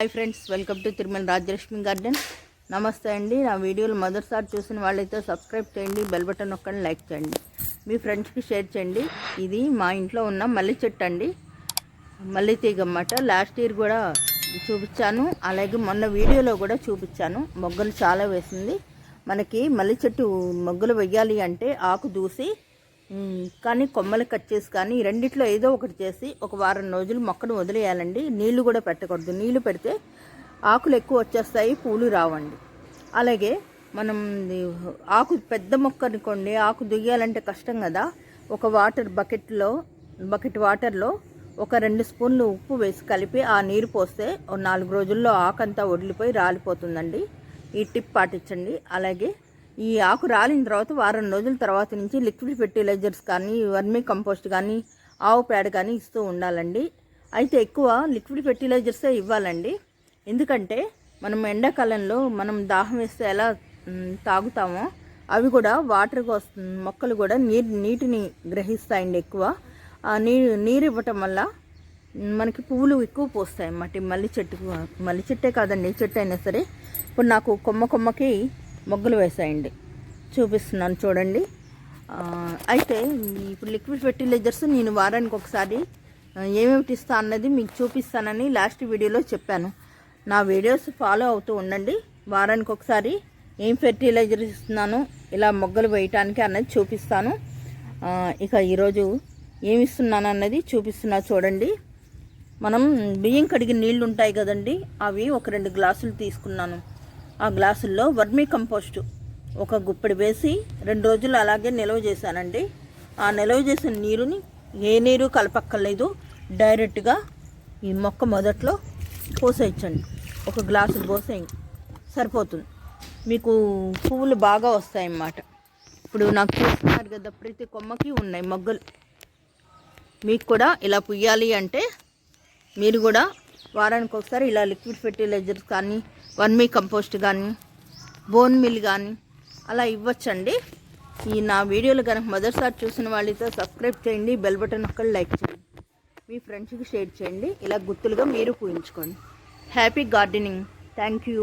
Hi friends welcome to Tirumala Rajalakshmi garden నమస్తే అండి. నా వీడియోలు మొదటిసారి చూసిన వాళ్ళైతే సబ్స్క్రైబ్ చేయండి బెల్ బటన్ నొక్కండి లైక్ చేయండి. మీ ఫ్రెండ్స్కి షేర్ చేయండి. ఇది మా ఇంట్లో ఉన్న మల్లె చెట్టు అండి. మల్లె తీగ అన్నమాట. లాస్ట్ ఇయర్ కూడా చూపించాను. అలాగే మొన్న వీడియోలో కూడా చూపించాను. మొగ్గలు చాలా వేసింది. మనకి మల్లె చెట్టు మొగ్గలు వెయ్యాలి అంటే ఆకు దూసి కానీ కొమ్మలు కట్ చేసి కానీ ఈ రెండిట్లో ఏదో ఒకటి చేసి ఒక వారం రోజులు మొక్కను వదిలేయాలండి. నీళ్ళు కూడా పెట్టకూడదు. నీళ్ళు పెడితే ఆకులు ఎక్కువ వచ్చేస్తాయి పూలు రావండి. అలాగే మనం ఆకు పెద్ద మొక్క అనుకోండి ఆకు దుయ్యాలంటే కష్టం కదా. ఒక వాటర్ బకెట్లో బకెట్ వాటర్లో ఒక రెండు స్పూన్లు ఉప్పు వేసి కలిపి ఆ నీరు పోస్తే నాలుగు రోజుల్లో ఆకంతా వదిలిపోయి రాలిపోతుందండి. ఈ టిప్ పాటించండి. అలాగే ఈ ఆకు రాలిన తర్వాత వారం రోజుల తర్వాత నుంచి లిక్విడ్ ఫెర్టిలైజర్స్ కానీ వర్మీ కంపోస్ట్ కానీ ఆవు పేడ కానీ ఇస్తూ ఉండాలండి. అయితే ఎక్కువ లిక్విడ్ ఫెర్టిలైజర్సే ఇవ్వాలండి. ఎందుకంటే మనం ఎండాకాలంలో మనం దాహం వేస్తే ఎలా తాగుతామో అవి కూడా వాటర్ మొక్కలు కూడా నీరు నీటిని గ్రహిస్తాయండి ఎక్కువ. ఆ నీరు నీరు ఇవ్వటం వల్ల మనకి పువ్వులు ఎక్కువ పోస్తాయి అన్నమాట మల్లి చెట్టు మల్లి చెట్టే కాదండి చెట్టు అయినా సరే. ఇప్పుడు నాకు కొమ్మ కొమ్మకి మొగ్గలు వేసాయండి. చూపిస్తున్నాను చూడండి. అయితే ఇప్పుడు లిక్విడ్ ఫెర్టిలైజర్స్ నేను వారానికి ఒకసారి ఏమేమిటి ఇస్తా అన్నది మీకు చూపిస్తానని లాస్ట్ వీడియోలో చెప్పాను. నా వీడియోస్ ఫాలో అవుతూ ఉండండి. వారానికి ఒకసారి ఏం ఫెర్టిలైజర్ ఇస్తున్నాను ఇలా మొగ్గలు వేయటానికి అన్నది చూపిస్తాను. ఇక ఈరోజు ఏమి ఇస్తున్నాను అన్నది చూపిస్తున్నా చూడండి. మనం బియ్యం కడిగిన నీళ్ళు ఉంటాయి కదండి అవి ఒక రెండు గ్లాసులు తీసుకున్నాను. ఆ గ్లాసుల్లో వర్మీ కంపోస్టు ఒక గుప్పెడు వేసి రెండు రోజులు అలాగే నిల్వ చేశానండి. ఆ నిల్వ చేసిన నీరుని ఏ నీరు కలపక్కర్లేదు. డైరెక్ట్గా ఈ మొక్క మొదట్లో పోసేయచ్చండి. ఒక గ్లాసు పోసేయండి సరిపోతుంది. మీకు పువ్వులు బాగా వస్తాయన్నమాట. ఇప్పుడు నాకు చూస్తున్నారు కదా ప్రతి కొమ్మకి ఉన్నాయి మొగ్గలు. మీకు కూడా ఇలా పుయ్యాలి అంటే మీరు కూడా వారానికి ఒకసారి ఇలా లిక్విడ్ ఫెర్టిలైజర్స్ కానీ వర్మీ కంపోస్ట్ కానీ బోన్ మిల్ కానీ అలా ఇవ్వచ్చండి. ఈ నా వీడియోలు కనుక మొదటిసారి చూసిన వాళ్ళతో సబ్స్క్రైబ్ చేయండి బెల్ బటన్ ఒక్కళ్ళు లైక్ చేయండి. మీ ఫ్రెండ్స్కి షేర్ చేయండి. ఇలా గుర్తులుగా మీరు పూయించుకోండి హ్యాపీ గార్డెనింగ్. Thank you.